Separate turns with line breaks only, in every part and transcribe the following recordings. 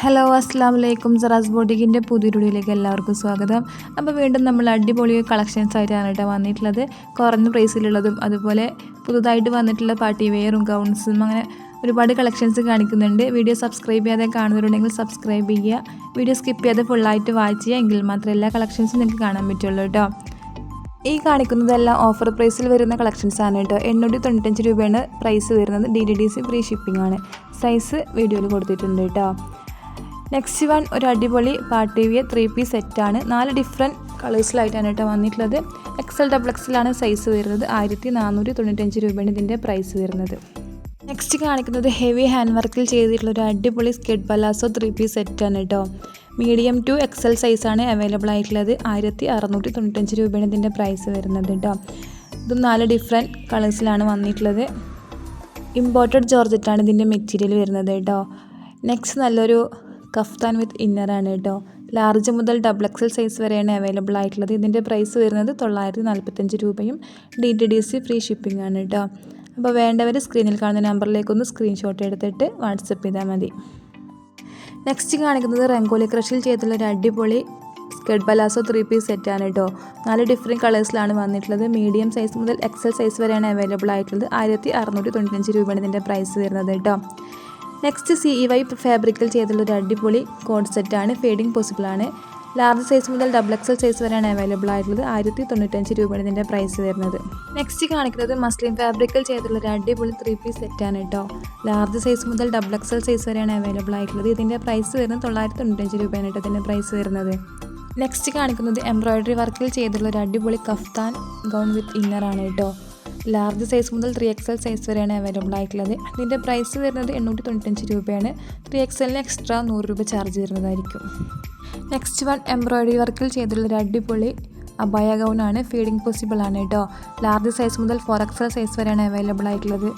Hello അസ്സാം വലൈക്കും Sara's ബോട്ടിക്കിന്റെ പുതിയൊരുടിയിലേക്ക് എല്ലാവർക്കും സ്വാഗതം. അപ്പോൾ വീണ്ടും നമ്മൾ അടിപൊളി കളക്ഷൻസ് ആയിട്ടാണ് കേട്ടോ വന്നിട്ടുള്ളത്. കുറഞ്ഞ പ്രൈസിലുള്ളതും അതുപോലെ പുതുതായിട്ട് വന്നിട്ടുള്ള പാർട്ടി വെയറും ഗൗൺസും അങ്ങനെ ഒരുപാട് കളക്ഷൻസ് കാണിക്കുന്നുണ്ട്. വീഡിയോ സബ്സ്ക്രൈബ് ചെയ്യാതെ കാണുന്നവരുണ്ടെങ്കിൽ സബ്സ്ക്രൈബ് ചെയ്യുക. വീഡിയോ സ്കിപ്പ് ചെയ്യാതെ ഫുള്ളായിട്ട് വാച്ച് ചെയ്യുക. എങ്കിൽ മാത്രമേ എല്ലാ കളക്ഷൻസും നിങ്ങൾക്ക് കാണാൻ പറ്റുള്ളൂ കേട്ടോ. ഈ കാണിക്കുന്നതെല്ലാം ഓഫർ പ്രൈസിൽ വരുന്ന കളക്ഷൻസ് ആണ് കേട്ടോ. എണ്ണൂറ്റി തൊണ്ണൂറ്റഞ്ച് രൂപയാണ് പ്രൈസ് വരുന്നത്. D D D C free shipping ആണ്. സൈസ് വീഡിയോയിൽ കൊടുത്തിട്ടുണ്ട് കേട്ടോ. നെക്സ്റ്റ് വൺ ഒരു അടിപൊളി പാർട്ടി വിയ ത്രീ പീസ് സെറ്റാണ് നാല് ഡിഫറെന്റ് കളേഴ്സിലായിട്ടാണ് കേട്ടോ വന്നിട്ടുള്ളത്. എക്സൽ ഡബിൾ എക്സലാണ് സൈസ് വരുന്നത്. ആയിരത്തി നാനൂറ്റി തൊണ്ണൂറ്റഞ്ച് രൂപയാണ് ഇതിന്റെ പ്രൈസ് വരുന്നത്. നെക്സ്റ്റ് കാണിക്കുന്നത് ഹെവി ഹാൻഡ് വർക്കിൽ ചെയ്തിട്ടുള്ള ഒരു അടിപൊളി സ്കെഡ് പലാസോ ത്രീ പീസ് സെറ്റാണ് കേട്ടോ മീഡിയം ടു എക്സൽ സൈസാണ് അവൈലബിൾ ആയിട്ടുള്ളത്. ആയിരത്തി അറുന്നൂറ്റി തൊണ്ണൂറ്റഞ്ച് രൂപയാണ് ഇതിന്റെ പ്രൈസ് വരുന്നത് കേട്ടോ ഇതും നാല് ഡിഫറെന്റ് കളേഴ്സിലാണ് വന്നിട്ടുള്ളത്. ഇമ്പോർട്ടഡ് ജോർജറ്റാണ് ഇതിന്റെ മെറ്റീരിയൽ വരുന്നത് കേട്ടോ നെക്സ്റ്റ് നല്ലൊരു കഫ്താൻ വിത്ത് ഇന്നറാണ് കേട്ടോ. ലാർജ് മുതൽ ഡബിൾ എക്സൽ സൈസ് വരെയാണ് അവൈലബിൾ ആയിട്ടുള്ളത്. ഇതിന്റെ പ്രൈസ് വരുന്നത് തൊള്ളായിരത്തി നാൽപ്പത്തഞ്ച് രൂപയും D T D C free shipping ആണ് കേട്ടോ. അപ്പോൾ വേണ്ടവർ സ്ക്രീനിൽ കാണുന്ന നമ്പറിലേക്കൊന്ന് സ്ക്രീൻഷോട്ട് എടുത്തിട്ട് വാട്സപ്പ് ചെയ്താൽ മതി. നെക്സ്റ്റ് കാണിക്കുന്നത് റംഗോലി ക്രഷിൽ ചെയ്തിട്ടുള്ള ഒരു അടിപൊളി സ്കെഡ് ബലാസോ ത്രീ പീസ് സെറ്റാണ് കേട്ടോ. നാല് ഡിഫറെന്റ് കളേഴ്സിലാണ് വന്നിട്ടുള്ളത്. മീഡിയം സൈസ് മുതൽ എക്സൽ സൈസ് വരെയാണ് അവൈലബിൾ ആയിട്ടുള്ളത്. ആയിരത്തി അറുന്നൂറ്റി തൊണ്ണൂറ്റഞ്ച് രൂപയാണ് ഇതിന്റെ പ്രൈസ് വരുന്നത് കേട്ടോ. നെക്സ്റ്റ് സി ഇ വൈ ഫാബ്രിക്കിൽ ചെയ്തിട്ടുള്ള ഒരു അടിപൊളി കോഡ് സെറ്റാണ് ഫേഡിങ് പോസിബിൾ ആണ്. ലാർജ് സൈസ് മുതൽ ഡബിൾ എക്സൽ സൈസ് വരെയാണ് അവൈലബിൾ ആയിട്ടുള്ളത്. ആയിരത്തി തൊണ്ണൂറ്റഞ്ച് രൂപയാണ് ഇതിന്റെ പ്രൈസ് വരുന്നത്. നെക്സ്റ്റ് കാണിക്കുന്നത് മസ്ലിം ഫാബ്രിക്കിൽ ചെയ്തിട്ടുള്ള ഒരു അടിപൊളി ത്രീ പീസ് സെറ്റാണ് കേട്ടോ ലാർജ് സൈസ് മുതൽ ഡബിൾ എക്സൽ സൈസ് വരെയാണ് അവൈലബിൾ ആയിട്ടുള്ളത്. ഇതിന്റെ പ്രൈസ് വരുന്നത് തൊള്ളായിരത്തി തൊണ്ണൂറ്റഞ്ച് രൂപയാണ് കേട്ടോ ഇതിന്റെ പ്രൈസ് വരുന്നത്. നെക്സ്റ്റ് കാണിക്കുന്നത് എംബ്രോയ്ഡറി വർക്കിൽ ചെയ്തിട്ടുള്ള ഒരു അടിപൊളി കഫ്താൻ ഗൗൺ വിത്ത് ഇന്നറാണ് കേട്ടോ ലാർജ് സൈസ് മുതൽ ത്രീ എക്സ് എൽ സൈസ് വരെയാണ് അവൈലബിൾ ആയിട്ടുള്ളത്. ഇതിന്റെ പ്രൈസ് വരുന്നത് എണ്ണൂറ്റി തൊണ്ണൂറ്റഞ്ച് രൂപയാണ് ത്രീ എക്സ് എല്ലിന് എക്സ്ട്രാ നൂറ് രൂപ ചാർജ് വരുന്നതായിരിക്കും. നെക്സ്റ്റ് വൺ എംബ്രോയിഡറി വർക്കിൽ ചെയ്തിട്ടുള്ള ഒരു അടിപൊളി അബായ ഗൗണാണ് ഫീഡിങ് പോസിബിൾ ആണ് കേട്ടോ ലാർജ് സൈസ് മുതൽ ഫോർ എക്സൽ സൈസ് വരെയാണ് അവൈലബിൾ ആയിട്ടുള്ളത്.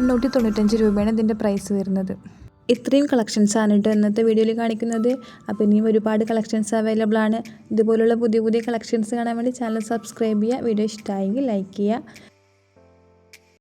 എണ്ണൂറ്റി തൊണ്ണൂറ്റഞ്ച് രൂപയാണ് ഇതിന്റെ പ്രൈസ് വരുന്നത്. ഇത്രയും കളക്ഷൻസ് ആണ് കേട്ടോ ഇന്നത്തെ വീഡിയോയിൽ കാണിക്കുന്നത്. അപ്പോൾ ഇനിയും ഒരുപാട് കളക്ഷൻസ് അവൈലബിൾ ആണ്. ഇതുപോലുള്ള പുതിയ പുതിയ കളക്ഷൻസ് കാണാൻ വേണ്ടി ചാനൽ സബ്സ്ക്രൈബ് ചെയ്യുക. വീഡിയോ ഇഷ്ടമായെങ്കിൽ ലൈക്ക് ചെയ്യുക.